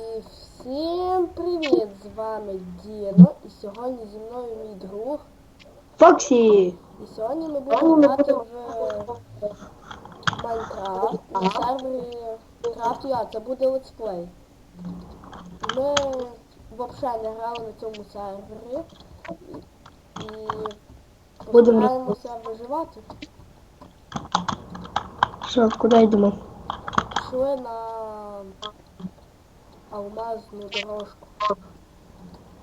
Всім привіт! З вами Діно. І сьогодні зі мною мій друг. Фоксі! І сьогодні ми будемо грати в Майнкрафт на сервері Craft.ua. Це буде летсплей. Ми взагалі не грали на цьому сервері. І постараємося виживати. Що, куди йдемо? Пішли на алмазну дорожку.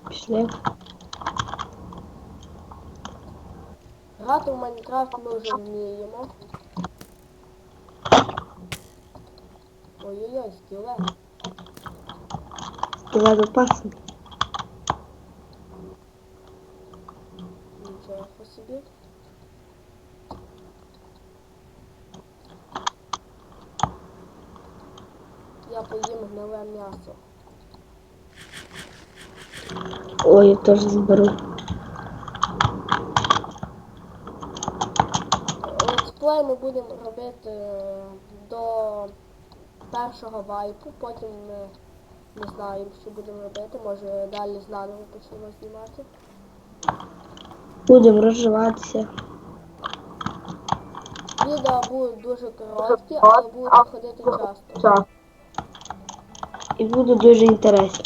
Пішли. Грати в Майнкрафт ми вже вміємо. Ой-ой-ой, скелет. Давай опасно. Поїм гниле м'ясо. Ой, я теж зберу. Летсплей ми будемо робити е, до першого вайпу, потім ми не знаємо, що будемо робити. Може далі заново почнемо знімати. Будемо розживатися. Відео будуть дуже короткі, але будуть виходити часто. І буде дуже інтересно.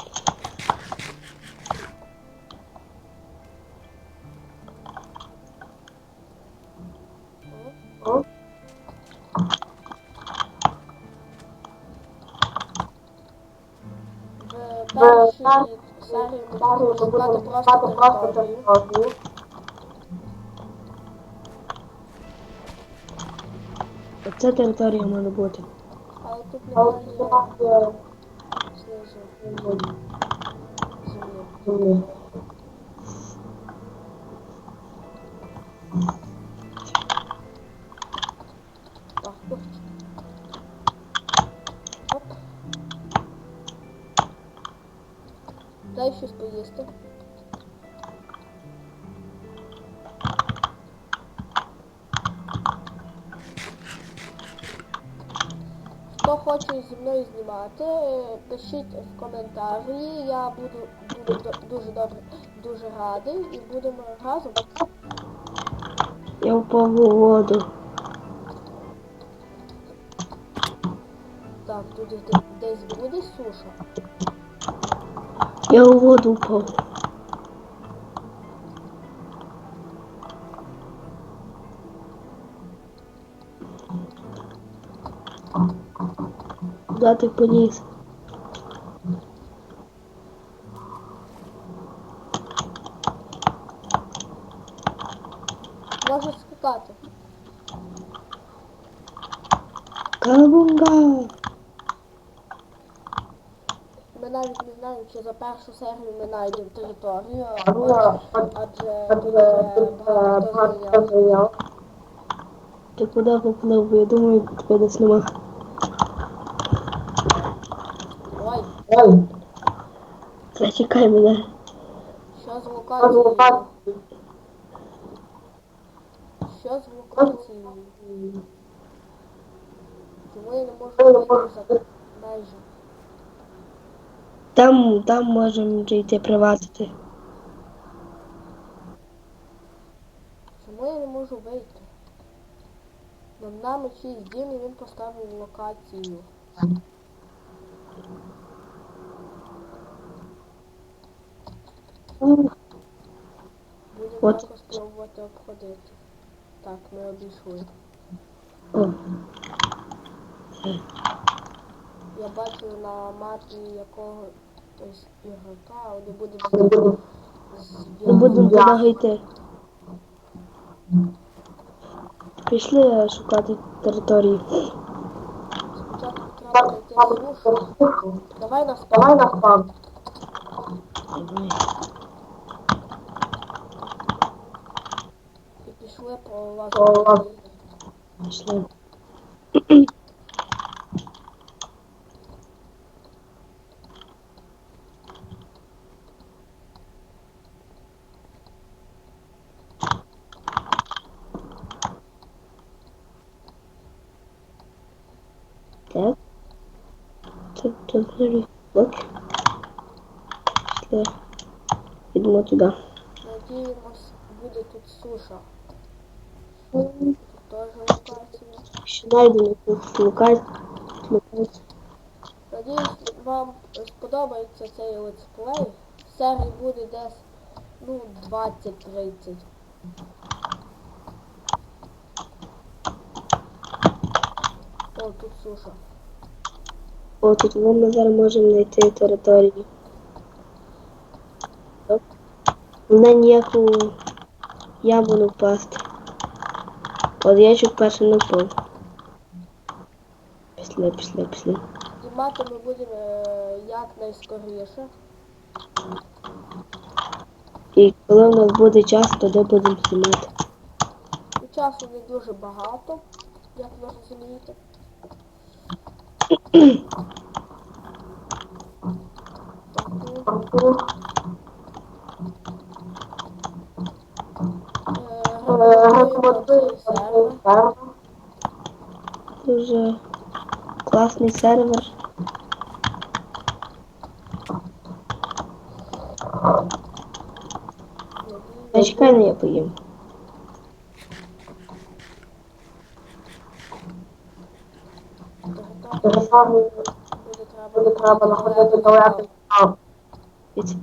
Оце територія має бути. Але тут Да, еще поездка. Хто хоче зі мною знімати, е, пишіть в коментарі. Я буду, буду дуже добре, дуже радий і будемо разом. Я впав у воду. Так, тут десь буде суша. Я у воду впав. Куди ти поліз? Можна скакати. Кабунга! Ми навіть не знаємо, чи за першу серію ми знайдемо територію, адже адже тут вже багато зайняв. Ти куди поплив? Бо я думаю, тебе десь нема. Ой, Зачекай мене. локацією? Що з локацією? Чому я не можу вийти за межі? Там, там можемо вже йти приватити. Чому я не можу вийти? Над нами чиїсь дім і він поставив локацію. Будемо От. спробувати обходити. Так, ми обійшли. О, Я бачу на мапі якогось ігрока, але будемо не будемо йти. Пішли шукати території. Спочатку треба знайти. Давай на спам. на спам. Пішли по лазу. Пішли. Так. Тут, тут, тут, от. Пішли. Йдемо туди. Надіємось, буде тут суша. Тут теж локація. Ще знайдемо тут локацію. локацію. Надіюсь, вам сподобається цей летсплей. Серій буде десь ну 20-30. О, тут суша. О, тут ми зараз можемо знайти територію. Оп. На ніяку яму не впасти. От я чуть перше не впав. Після, після, після. Знімати ми будемо е, якнайскоріше. І коли у нас буде час, тоді будемо знімати. І часу не дуже багато, як ви розумієте. Так, ну, сервер. Дуже класний сервер. А чекай, не я поїм. Буде треба знаходити далеко Від-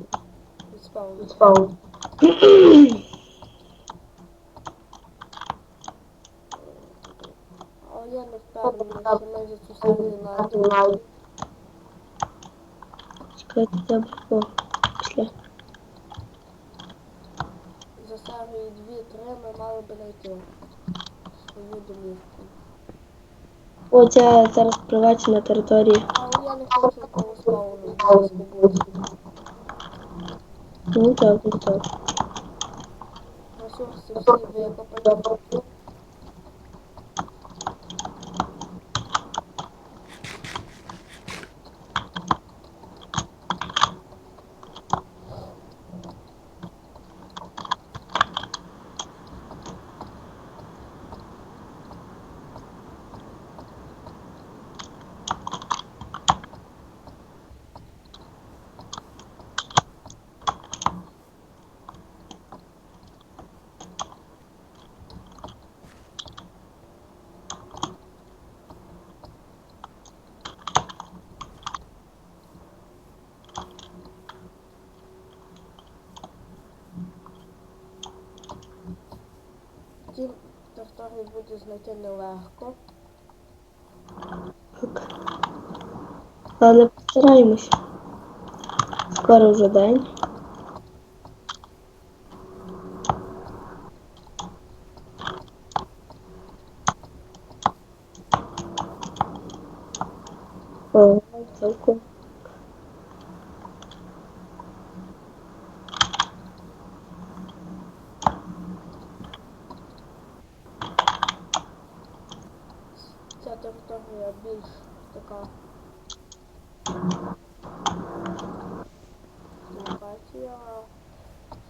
від спав. я не впевнений, що ми за цю серію знайдемо. Чекайте, де було. Після. За серію 2-3 ми мали би знайти свою домівку. О, це зараз приватна територія. Але я не хочу коло спавну близько бути. Ну так, ну так. Ресурси всі викопані. Ті території буде знайти нелегко. Але постараємось. Скоро вже день. О, цілком.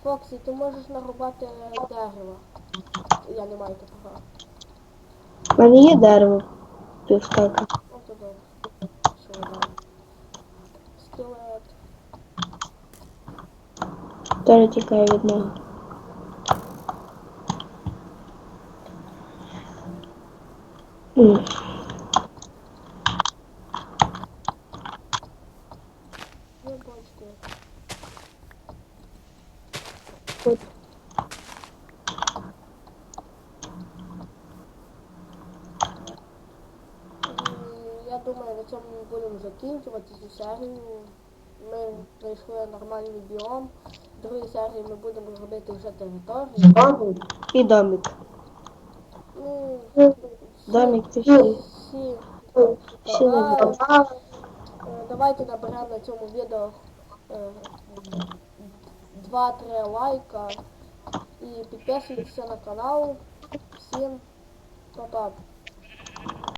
Фоксі, ти можеш нарубати дерево. Я не маю такого. У мене є дерево. Півстака. Ну то добре. Що я дам? Скелет. Теж тікає від нього. М. І я думаю, на цьому ми будемо закінчувати цю серію. Ми знайшли нормальний біом. В другій серії ми будемо робити вже територію. І домик. Ну, Домик всі. всі добавили. знаю. Е, Давайте наберемо на цьому відео е, 2-3 лайка і підписуйтеся на канал. Всім па-па.